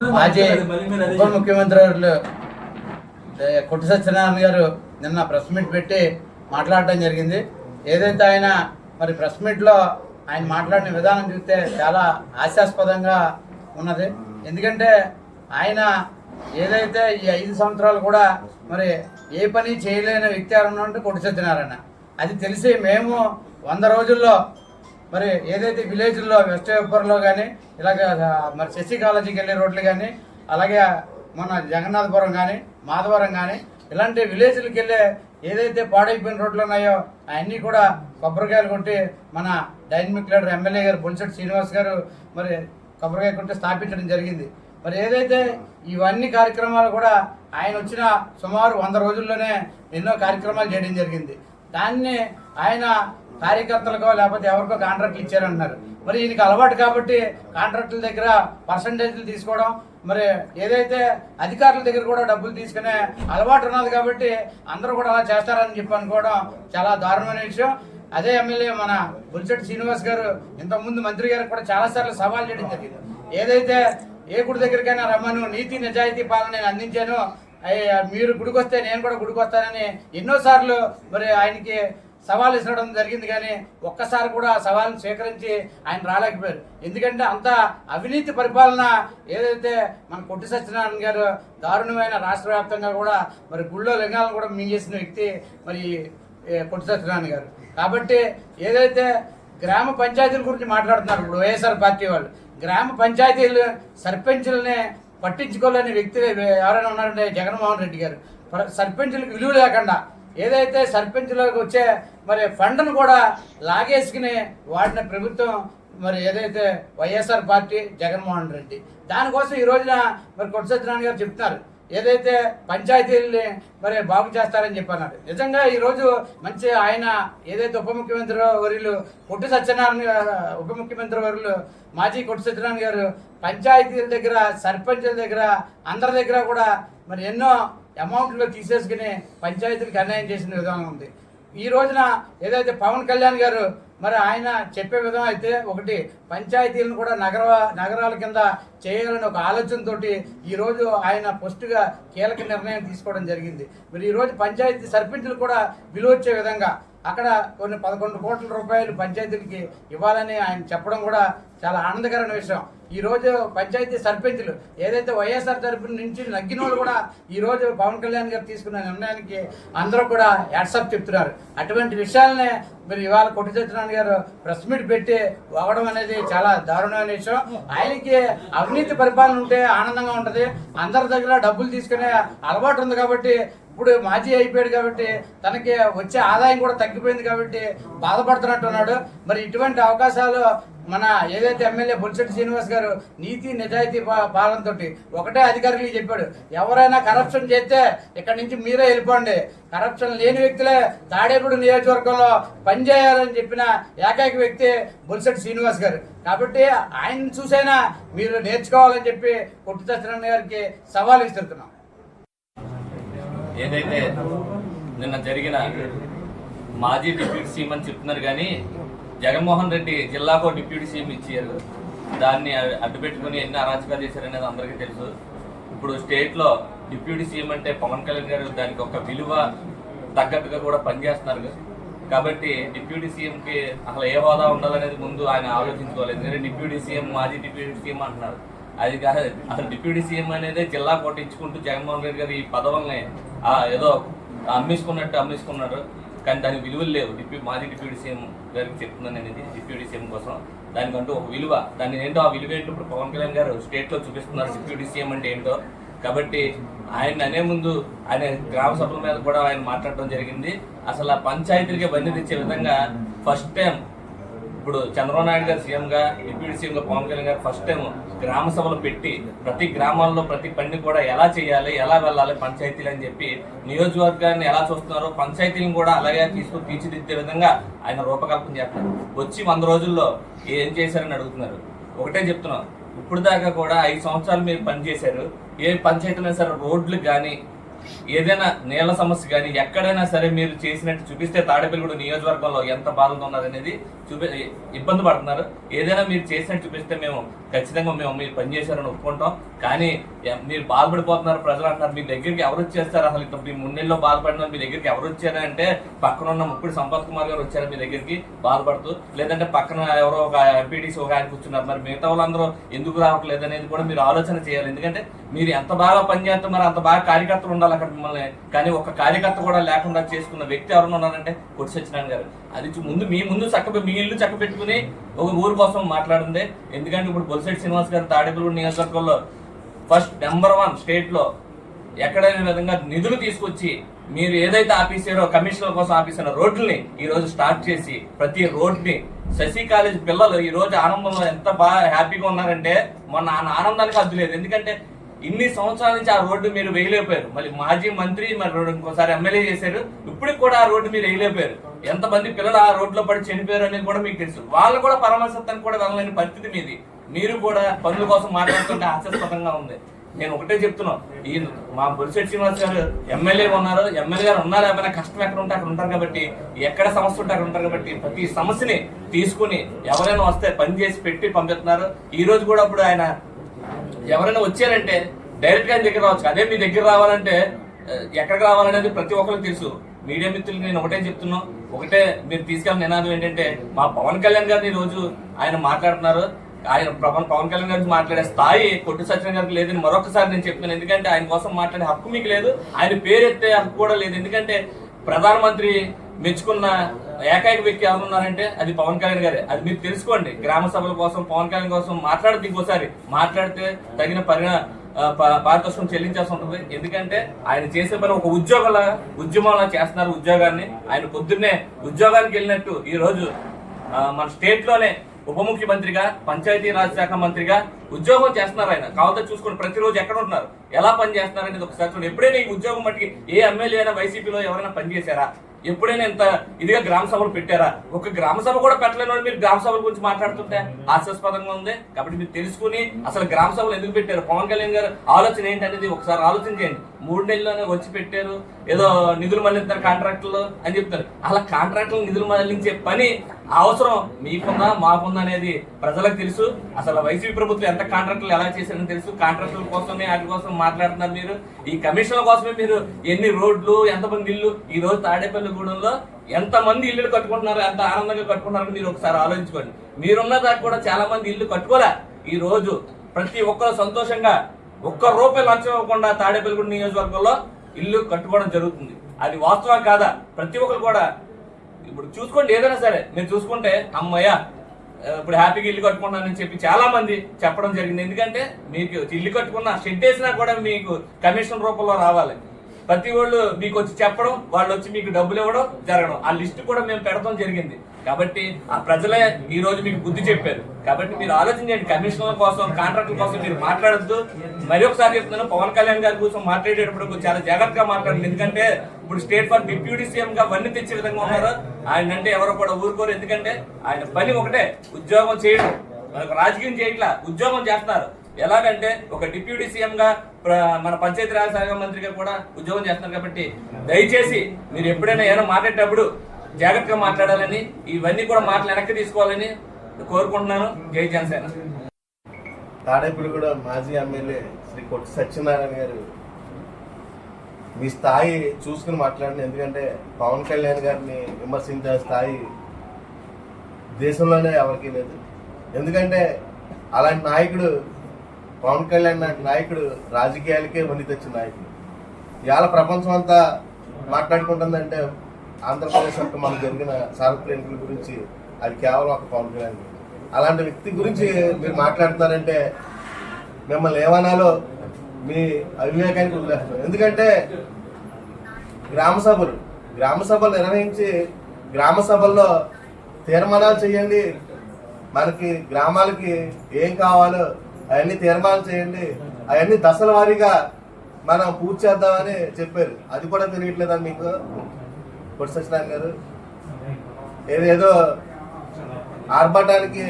మాజీ ఉప ముఖ్యమంత్రి ఏ, కొట్టు సత్యనారాయణ గారు నిన్న ప్రెస్ మీట్ పెట్టి మాట్లాడటం జరిగింది. ఏదైతే ఆయన మరి ప్రెస్ మీట్లో ఆయన మాట్లాడిన విధానం చూస్తే చాలా హాస్యాస్పదంగా ఉన్నది. ఎందుకంటే ఆయన ఏదైతే ఈ ఐదు సంవత్సరాలు కూడా మరి ఏ పని చేయలేని వ్యక్తి ఎవరన్నా ఉంటే కొట్టు సత్యనారాయణ. అది తెలిసి మేము వంద రోజుల్లో మరి ఏదైతే విలేజ్లో వెస్ట్ వెబ్బర్లో కానీ ఇలాగ మరి శశి కాలేజీకి వెళ్ళే రోడ్లు కానీ అలాగే మన జగన్నాథపురం కానీ మాధవరం కానీ ఇలాంటి విలేజ్లకు వెళ్ళే ఏదైతే పాడైపోయిన రోడ్లు ఉన్నాయో అవన్నీ కూడా కొబ్బరికాయలు కొట్టి మన డైనమిక్ లీడర్ ఎమ్మెల్యే గారు బొన్సెట్ శ్రీనివాస్ గారు మరి కొబ్బరికాయ కొట్టి స్థాపించడం జరిగింది. మరి ఏదైతే ఇవన్నీ కార్యక్రమాలు కూడా ఆయన వచ్చిన సుమారు వంద రోజుల్లోనే ఎన్నో కార్యక్రమాలు చేయడం జరిగింది. దాన్ని ఆయన కార్యకర్తలకో లేకపోతే ఎవరికో కాంట్రాక్ట్లు ఇచ్చారంటున్నారు. మరి ఈయనకి అలవాటు కాబట్టి కాంట్రాక్టుల దగ్గర పర్సంటేజ్లు తీసుకోవడం మరి ఏదైతే అధికారుల దగ్గర కూడా డబ్బులు తీసుకునే అలవాటు ఉన్నది కాబట్టి అందరూ కూడా అలా చేస్తారని చెప్పి అనుకోవడం చాలా దారుణమైన విషయం. అదే ఎమ్మెల్యే మన బుల్చెట్టి శ్రీనివాస్ గారు ఇంతకుముందు మంత్రి గారికి కూడా చాలాసార్లు సవాల్ చేయడం జరిగింది. ఏదైతే ఏ గుడి దగ్గరికైనా రమ్మను నీతి నిజాయితీ పాలన నేను అందించాను మీరు గుడికి వస్తే నేను కూడా గుడికి వస్తానని ఎన్నోసార్లు మరి ఆయనకి సవాల్ ఇవ్వడం జరిగింది కానీ ఒక్కసారి కూడా ఆ సవాల్ని స్వీకరించి ఆయన రాలేకపోయారు. ఎందుకంటే అంత అవినీతి పరిపాలన ఏదైతే మన కొట్టి సత్యనారాయణ గారు దారుణమైన రాష్ట్ర వ్యాప్తంగా కూడా మరి గుళ్ళో లింగాలను కూడా మింగేసిన వ్యక్తి మరి ఏ, కొట్టి సత్యనారాయణ గారు. కాబట్టి ఏదైతే గ్రామ పంచాయతీల గురించి మాట్లాడుతున్నారు ఇప్పుడు వైఎస్ఆర్ పార్టీ వాళ్ళు గ్రామ పంచాయతీలు సర్పంచులని పట్టించుకోలేని వ్యక్తి ఎవరైనా ఉన్నారంటే జగన్మోహన్ రెడ్డి గారు. సర్పంచులకు విలువ లేకుండా ఏదైతే సర్పంచ్లోకి వచ్చే మరి ఫండ్ను కూడా లాగేసుకుని వాడిన ప్రభుత్వం మరి ఏదైతే వైఎస్ఆర్ పార్టీ జగన్మోహన్ రెడ్డి. దానికోసం ఈ రోజున మరి కొట్టు సత్యనారాయణ గారు చెప్తున్నారు. ఏదైతే పంచాయతీల్ని మరి బాగు చేస్తారని చెప్పన్నారు. నిజంగా ఈరోజు మంచి ఆయన ఏదైతే ఉప ముఖ్యమంత్రి వర్యులు కొట్టు సత్యనారాయణ ఉప ముఖ్యమంత్రి వర్యులు మాజీ కొట్టు సత్యనారాయణ గారు పంచాయతీల దగ్గర సర్పంచుల దగ్గర అందరి దగ్గర కూడా మరి ఎన్నో అమౌంట్లో తీసేసుకుని పంచాయతీలకు అన్యాయం చేసిన విధానం ఉంది. ఈ రోజున ఏదైతే పవన్ కళ్యాణ్ గారు మరి ఆయన చెప్పే విధం అయితే ఒకటి పంచాయతీలను కూడా నగర నగరాల కింద చేయాలని ఒక ఆలోచనతోటి ఈరోజు ఆయన పోస్టుగా కీలక నిర్ణయం తీసుకోవడం జరిగింది. మరి ఈరోజు పంచాయతీ సర్పంచులు కూడా విలువ వచ్చే విధంగా అక్కడ కొన్ని పదకొండు కోట్ల రూపాయలు పంచాయతీలకి ఇవ్వాలని ఆయన చెప్పడం కూడా చాలా ఆనందకరమైన విషయం. ఈ రోజు పంచాయతీ సర్పంచులు ఏదైతే వైఎస్ఆర్ తరపు నుంచి నగ్గిన వాళ్ళు కూడా ఈరోజు పవన్ కళ్యాణ్ గారు తీసుకున్న నిర్ణయానికి అందరూ కూడా యాడ్సప్ చెప్తున్నారు. అటువంటి విషయాలనే మీరు ఇవాళ కొట్టి సత్యనారాయణ గారు ప్రెస్ మీట్ పెట్టి వాగడం అనేది చాలా దారుణమైన విషయం. ఆయనకి అవినీతి పరిపాలన ఉంటే ఆనందంగా ఉంటుంది. అందరి దగ్గర డబ్బులు తీసుకునే అలవాటు ఉంది కాబట్టి ఇప్పుడు మాజీ అయిపోయాడు కాబట్టి తనకి వచ్చే ఆదాయం కూడా తగ్గిపోయింది కాబట్టి బాధపడుతున్నట్టు ఉన్నాడు. మరి ఇటువంటి అవకాశాలు మన ఏదైతే ఎమ్మెల్యే బొలిశెట్టి శ్రీనివాస్ గారు నీతి నిజాయితీ పాలనతో ఒకటే అధికారులకు చెప్పాడు. ఎవరైనా కరప్షన్ చేస్తే ఇక్కడ నుంచి మీరే వెళ్ళిపోండి. కరప్షన్ లేని వ్యక్తులే తాడేపూడి నియోజకవర్గంలో పనిచేయాలని చెప్పిన ఏకైక వ్యక్తి బొలిశెట్టి శ్రీనివాస్ గారు. కాబట్టి ఆయన చూసైనా మీరు నేర్చుకోవాలని చెప్పి కొట్టు సత్యనారాయణ గారికి సవాల్ విసురుతున్నాం. ఏదైతే నిన్న జరిగిన మాజీ డిప్యూటీ సీఎం అని చెప్తున్నారు కానీ జగన్మోహన్ రెడ్డి జిల్లాకు డిప్యూటీ సీఎం ఇచ్చారు. దాన్ని అడ్డుపెట్టుకుని ఎన్ని అరాచకాలు చేశారనేది అందరికీ తెలుసు. ఇప్పుడు స్టేట్లో డిప్యూటీ సీఎం అంటే పవన్ కళ్యాణ్ గారు దానికి ఒక విలువ తగ్గట్టుగా కూడా పనిచేస్తున్నారు. కాబట్టి డిప్యూటీ సీఎంకి అసలు ఏ హోదా ఉండాలనేది ముందు ఆయన ఆలోచించుకోవాలి. ఎందుకంటే డిప్యూటీ సీఎం మాజీ డిప్యూటీ సీఎం అంటున్నారు. అది కాదు. అసలు డిప్యూటీ సీఎం అనేది జిల్లా కొట్టించుకుంటూ జగన్మోహన్ రెడ్డి గారు ఈ పదవుల్ని ఆ, ఏదో అమ్మేసుకున్నట్టు అమ్మేసుకున్నారు. కానీ దానికి విలువలు లేవు. డిప్యూ మాజీ డిప్యూటీ సీఎం గారికి చెప్తున్నాను నేను డిప్యూటీ సీఎం కోసం. దానికంటూ ఒక విలువ. దాని ఏంటో ఆ విలువ ఏంటో ఇప్పుడు పవన్ కళ్యాణ్ గారు స్టేట్లో చూపిస్తున్నారు డిప్యూటీ సీఎం అంటే ఏంటో. కాబట్టి ఆయన అనే ముందు ఆయన గ్రామ సభల మీద కూడా ఆయన మాట్లాడడం జరిగింది. అసలు ఆ పంచాయతీలకి బండి తెచ్చే విధంగా ఫస్ట్ టైం ఇప్పుడు చంద్రబాబు నాయుడు గారు సీఎంగా డిప్యూటీ సీఎంగా పవన్ కళ్యాణ్ గారు ఫస్ట్ టైం గ్రామ సభలు పెట్టి ప్రతి గ్రామాల్లో ప్రతి పని కూడా ఎలా చేయాలి ఎలా వెళ్ళాలి పంచాయతీలు అని చెప్పి నియోజకవర్గాన్ని ఎలా చూస్తున్నారో పంచాయతీలను కూడా అలాగే తీసుకుని తీర్చిదిద్దే విధంగా ఆయన రూపకల్పన చేస్తారు వచ్చి వంద రోజుల్లో ఏం చేశారని అడుగుతున్నారు. ఒకటే చెప్తున్నాం. ఇప్పుడు దాకా కూడా ఐదు సంవత్సరాలు మీరు పనిచేశారు. ఏ పంచాయతీలైనా సరే రోడ్లు కానీ ఏదైనా నీళ్ళ సమస్య కానీ ఎక్కడైనా సరే మీరు చేసినట్టు చూపిస్తే తాడేపల్లిగూడ నియోజకవర్గంలో ఎంత బాధగా ఉన్నదనేది చూపి ఇబ్బంది పడుతున్నారు. ఏదైనా మీరు చేసినట్టు చూపిస్తే మేము ఖచ్చితంగా మేము మీరు పనిచేశారని ఒప్పుకుంటాం. కానీ మీరు బాధపడిపోతున్నారు ప్రజలు అంటున్నారు. మీ దగ్గరికి ఎవరు వచ్చేస్తారు? అసలు ఇంత మీ మున్నెల్లో బాధపడిన మీ దగ్గరికి ఎవరు వచ్చారు అంటే పక్కన ఉన్న ముప్పుడు సంపత్ కుమార్ గారు వచ్చారు మీ దగ్గరికి బాధపడుతూ లేదంటే పక్కన ఎవరో ఒక ఎంపీటీసీ ఒక ఆయన కూర్చున్నారు. మరి మిగతా వాళ్ళందరూ ఎందుకు రావట్లేదు అనేది కూడా మీరు ఆలోచన చేయాలి. ఎందుకంటే మీరు ఎంత బాగా పనిచేస్తే మరి అంత బాగా కార్యకర్తలు ఉండాలి అక్కడ మిమ్మల్ని. కానీ ఒక కార్యకర్త కూడా లేకుండా చేసుకున్న వ్యక్తి ఎవరైనా ఉన్నారంటే కొట్టి సత్యనారాయణ గారు. అది ముందు మీ ముందు చక్క మీ ఇల్లు చక్క పెట్టుకుని ఒక ఊరు కోసం మాట్లాడిందే. ఎందుకంటే ఇప్పుడు బొలిశెట్టి శ్రీనివాస్ గారు తాడేపల్లి నియోజకవర్గంలో ఫస్ట్ నెంబర్ వన్ స్టేట్లో ఎక్కడైనా విధంగా నిధులు తీసుకొచ్చి మీరు ఏదైతే ఆపేసారో కమిషనర్ కోసం ఆపేసిన రోడ్లని ఈ రోజు స్టార్ట్ చేసి ప్రతి రోడ్ని శశి కాలేజ్ పిల్లలు ఈ రోజు ఆనందంలో ఎంత బాగా హ్యాపీగా ఉన్నారంటే మొన్న ఆ ఆనందానికి అద్దు లేదు. ఎందుకంటే ఇన్ని సంవత్సరాల నుంచి ఆ రోడ్డు మీరు వేయలేకపోయారు. మళ్ళీ మాజీ మంత్రి మరి రెండు- ఇంకోసారి ఎమ్మెల్యే చేశారు. ఇప్పటికి కూడా ఆ రోడ్డు మీరు వేయలేకపోయారు. ఎంతమంది పిల్లలు ఆ రోడ్లో పడి చనిపోయారు అనేది కూడా మీకు తెలుసు. వాళ్ళు కూడా పరామర్శిస్తానికి కూడా వెళ్ళలేని పరిస్థితి మీది. మీరు కూడా పనుల కోసం మాట్లాడుతుంటే హాస్యాస్పదంగా ఉంది. నేను ఒకటే చెప్తున్నాను ఈ మా బొలిశెట్టి శ్రీనివాస్ గారు ఎమ్మెల్యే ఉన్నారు. ఎమ్మెల్యే గారు ఉన్నారు. ఏమైనా కష్టం ఎక్కడ ఉంటే అక్కడ ఉంటారు కాబట్టి ఎక్కడ సమస్య ఉంటే అక్కడ ఉంటారు కాబట్టి ప్రతి సమస్యని తీసుకుని ఎవరైనా వస్తే పని చేసి పెట్టి పంపిస్తున్నారు. ఈ రోజు కూడా అప్పుడు ఆయన ఎవరైనా వచ్చారంటే డైరెక్ట్గా ఆయన దగ్గర రావచ్చు. అదే మీ దగ్గర రావాలంటే ఎక్కడికి రావాలనేది ప్రతి ఒక్కరికి తెలుసు. మీడియా మిత్రులకు నేను ఒకటే చెప్తున్నాను ఒకటే మీరు తీసుకెళ్ళిన నినాదం ఏంటంటే మా పవన్ కళ్యాణ్ గారిని రోజు ఆయన మాట్లాడుతున్నారు. ఆయన పవన్ పవన్ కళ్యాణ్ గారికి మాట్లాడే స్థాయి కొట్టు సత్యం గారికి లేదని మరొకసారి నేను చెప్తున్నాను. ఎందుకంటే ఆయన కోసం మాట్లాడే హక్కు మీకు లేదు. ఆయన పేరు ఎత్తే హక్కు కూడా లేదు. ఎందుకంటే ప్రధానమంత్రి మెచ్చుకున్న ఏకైక వ్యక్తి ఎవరున్నారంటే అది పవన్ కళ్యాణ్ గారే. అది మీరు తెలుసుకోండి. గ్రామ సభల కోసం పవన్ కళ్యాణ్ కోసం మాట్లాడితే ఇంకోసారి మాట్లాడితే తగిన పరిణా ప- పారితోషికం చెల్లించాల్సి ఉంటుంది. ఎందుకంటే ఆయన చేసే పని ఒక ఉద్యోగంలా ఉద్యమంలా చేస్తున్నారు ఉద్యోగాన్ని. ఆయన పొద్దున్నే ఉద్యోగానికి వెళ్ళినట్టు ఈ రోజు మన స్టేట్లోనే ఉప ముఖ్యమంత్రిగా పంచాయతీ రాజ్ శాఖ మంత్రిగా ఉద్యోగం చేస్తున్నారు ఆయన. కావాలంటే చూసుకుని ప్రతిరోజు ఎక్కడ ఉంటున్నారు? ఎలా పని చేస్తున్నారు అనేది ఒకసారి చూడండి ఎప్పుడైనా ఈ ఉద్యోగం మట్టికి ఏ ఎమ్మెల్యే అయినా వైసీపీలో ఎవరైనా పనిచేశారా ఎప్పుడైనా ఇంత ఇదిగా గ్రామ సభలు పెట్టారా? ఒక గ్రామ సభ కూడా పెట్టలేని వాళ్ళు మీరు గ్రామ సభల గురించి మాట్లాడుతుంటే హాస్యాస్పదంగా ఉంది. కాబట్టి మీరు తెలుసుకుని అసలు గ్రామ సభలు ఎందుకు పెట్టారు? పవన్ కళ్యాణ్ గారు ఆలోచన ఏంటి అనేది ఒకసారి ఆలోచన చేయండి మూడు నెలల్లోనే వచ్చి పెట్టారు. ఏదో నిధులు మళ్ళిస్తారు కాంట్రాక్టులు అని చెప్తారు. అలా కాంట్రాక్టులు నిధులు మళ్ళించే పని అవసరం. మీకుందా మాకుందా అనేది ప్రజలకు తెలుసు. అసలు వైసీపీ ప్రభుత్వం ఎంత కాంట్రాక్టులు ఎలా చేశారని తెలుసు. కాంట్రాక్టుల కోసమే వాటి కోసం మాట్లాడుతున్నారు మీరు. ఈ కమిషన్ల కోసమే మీరు ఎన్ని రోడ్లు ఎంతమంది ఇల్లు ఈ రోజు తాడేపల్లిగూడెంలో ఎంత మంది ఇల్లు కట్టుకుంటున్నారు ఎంత ఆనందంగా కట్టుకుంటున్నారని మీరు ఒకసారి ఆలోచించుకోండి. మీరున్న దాకా కూడా చాలా మంది ఇల్లు కట్టుకోలే. ఈ రోజు ప్రతి ఒక్కరు సంతోషంగా ఒక్క రూపాయి లంచం ఇవ్వకుండా తాడేపల్లిగూడ నియోజకవర్గంలో ఇల్లు కట్టుకోవడం జరుగుతుంది. అది వాస్తవం కాదా? ప్రతి ఒక్కరు కూడా ఇప్పుడు చూసుకోండి ఏదైనా సరే. మీరు చూసుకుంటే అమ్మయ్య ఇప్పుడు హ్యాపీగా ఇల్లు కట్టుకున్నానని చెప్పి చాలా మంది చెప్పడం జరిగింది. ఎందుకంటే మీకు ఇల్లు కట్టుకున్న షెడ్ వేసినా కూడా మీకు కమిషన్ రూపంలో రావాలి. ప్రతి వాళ్ళు మీకు వచ్చి చెప్పడం వాళ్ళు వచ్చి మీకు డబ్బులు ఇవ్వడం జరగడం. ఆ లిస్ట్ కూడా మేము పెడతాం జరిగింది. కాబట్టి ఆ ప్రజలే ఈ రోజు మీకు బుద్ధి చెప్పారు. కాబట్టి మీరు ఆలోచించండి కమిషనర్ కోసం కాంట్రాక్టుల కోసం మీరు మాట్లాడద్దు. మరి ఒకసారి చెప్తున్నాను పవన్ కళ్యాణ్ గారి కోసం మాట్లాడేటప్పుడు చాలా జాగ్రత్తగా మాట్లాడండి. ఎందుకంటే ఇప్పుడు స్టేట్ ఫర్ డిప్యూటీ సీఎం గా వన్నీ తెచ్చే విధంగా ఉన్నారు. ఆయన అంటే ఎవరో కూడా ఊరుకోరు. ఎందుకంటే ఆయన పని ఒకటే ఉద్యోగం చేయడం. మనకు రాజకీయం చేయట్లా ఉద్యోగం చేస్తున్నారు. ఎలాగంటే ఒక డిప్యూటీ సీఎం గా మన పంచాయతీ రాజ్ శాఖ మంత్రిగా కూడా ఉద్యోగం చేస్తున్నారు కాబట్టి దయచేసి మీరు ఎప్పుడైనా ఏమైనా మాట్లాడేటప్పుడు జాగ్రత్తగా మాట్లాడాలని ఇవన్నీ కూడా మాటలు వెనక్కి తీసుకోవాలని కోరుకుంటున్నాను. జై జనసేన. తాడేపల్లిగూడ మాజీ ఎమ్మెల్యే శ్రీ కొట్టి సత్యనారాయణ గారు మీ స్థాయి చూసుకుని మాట్లాడండి. ఎందుకంటే పవన్ కళ్యాణ్ గారిని విమర్శించే స్థాయి దేశంలోనే ఎవరికీ లేదు. ఎందుకంటే అలాంటి నాయకుడు పవన్ కళ్యాణ్ లాంటి నాయకుడు రాజకీయాలకే వని తెచ్చిన నాయకుడు. ఇవాళ ప్రపంచం అంతా మాట్లాడుకుంటుందంటే ఆంధ్రప్రదేశ్ యొక్క మనకు జరిగిన సార్వత్రిక ఎన్నికల గురించి అది కేవలం ఒక పవన్ కళ్యాణ్ అలాంటి వ్యక్తి గురించి మీరు మాట్లాడుతున్నారంటే మిమ్మల్ని ఏమనాలో మీ అవివేకానికి వదిలేస్తున్నారు ఎందుకంటే గ్రామ సభలు గ్రామ సభలు నిర్వహించి గ్రామ సభల్లో తీర్మానాలు చేయండి. మనకి గ్రామాలకి ఏం కావాలో అవన్నీ తీర్మానం చేయండి. అవన్నీ దశల వారీగా మనం పూర్తి చేద్దామని చెప్పారు. అది కూడా తెలియట్లేదా మీకు? కొట్టి సత్యనారాయణ గారు? ఏదేదో ఆర్భాటానికి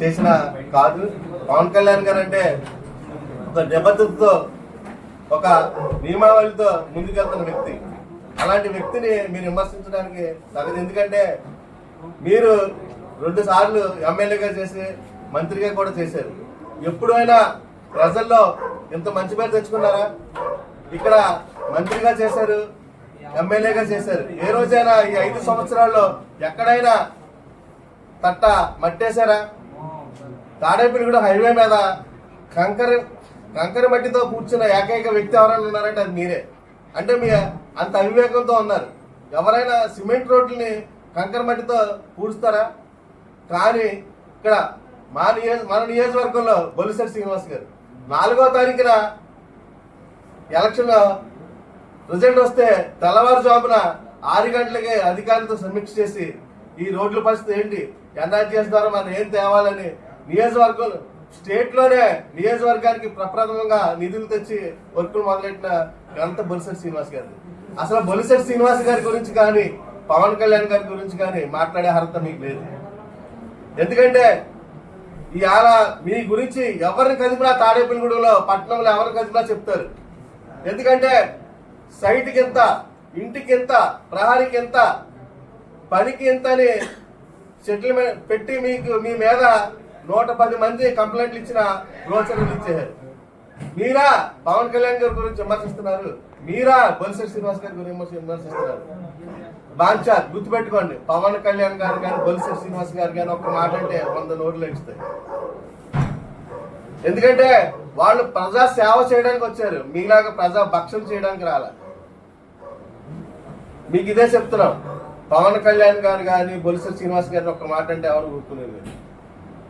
చేసిన కాదు. పవన్ కళ్యాణ్ గారు అంటే ఒక నిబద్ధతతో ఒక నియమావళితో ముందుకెళ్తున్న వ్యక్తి. అలాంటి వ్యక్తిని మీరు విమర్శించడానికి తగదు. ఎందుకంటే మీరు రెండు సార్లు ఎమ్మెల్యేగా చేసి మంత్రిగా కూడా చేశారు. ఎప్పుడైనా ప్రజల్లో ఇంత మంచి పేరు తెచ్చుకున్నారా? ఇక్కడ మంత్రిగా చేశారు ఎమ్మెల్యేగా చేశారు. ఏ రోజైనా ఈ ఐదు సంవత్సరాల్లో ఎక్కడైనా తట్ట మట్టేశారా? తాడేపల్లిగూడ హైవే మీద కంకర కంకర మట్టితో కూర్చున్న ఏకైక వ్యక్తి ఎవరైనా ఉన్నారంటే అది మీరే. అంటే మీ అంత అవివేకంతో ఉన్నారు. ఎవరైనా సిమెంట్ రోడ్లని కంకర మట్టితో పూడుస్తారా కానీ ఇక్కడ మా నియోజ మన నియోజకవర్గంలో బొలిసెట్ శ్రీనివాస్ గారు. నాలుగో తారీఖున ఎలక్షన్లో రిజల్ట్ వస్తే తెల్లవారుజామున ఆరు గంటలకే అధికారులతో సమీక్ష చేసి ఈ రోడ్ల పరిస్థితి ఏంటి? ఎన్ఆర్టీఎస్ ద్వారా మనం ఏం తేవాలని నియోజకవర్గం స్టేట్లోనే నియోజకవర్గానికి ప్రప్రథమంగా నిధులు తెచ్చి వర్కులు మొదలెట్టిన ఘనత బొలిసెట్ శ్రీనివాస్ గారు అసలు బొలిసెట్ శ్రీనివాస్ గారి గురించి కానీ పవన్ కళ్యాణ్ గారి గురించి కానీ మాట్లాడే అర్హత మీకు లేదు. ఎందుకంటే ఇవాళ మీ గురించి ఎవరిని కదిపినా తాడేపల్లిగూడెంలో పట్టణంలో ఎవరిని కదిపినా చెప్తారు. ఎందుకంటే సైట్కి ఎంత ఇంటికి ఎంత ప్రహారీకి ఎంత పనికి ఎంత అని సెటిల్మెంట్ పెట్టి మీకు మీ మీద నూట పది మంది కంప్లైంట్లు ఇచ్చిన రోచనలు ఇచ్చారు. మీరా పవన్ కళ్యాణ్ గారి గురించి విమర్శిస్తున్నారు. మీరా బొలిసరి శ్రీనివాస్ గారి గురించి విమర్శ- విమర్శిస్తున్నారు. బాంచా గుర్తుపెట్టుకోండి పవన్ కళ్యాణ్ గారు కానీ బొలిసరి శ్రీనివాస్ గారు కానీ ఒక్క మాట అంటే వంద నోట్లు ఇస్తాయి ఎందుకంటే వాళ్ళు ప్రజా సేవ చేయడానికి వచ్చారు. మీలాగా ప్రజా భక్షణ చేయడానికి రాలే. మీకు ఇదే చెప్తున్నాం. పవన్ కళ్యాణ్ గారు కానీ బొలిసెట్ శ్రీనివాస్ గారిని ఒక మాట అంటే ఎవరు గుర్తులేదు.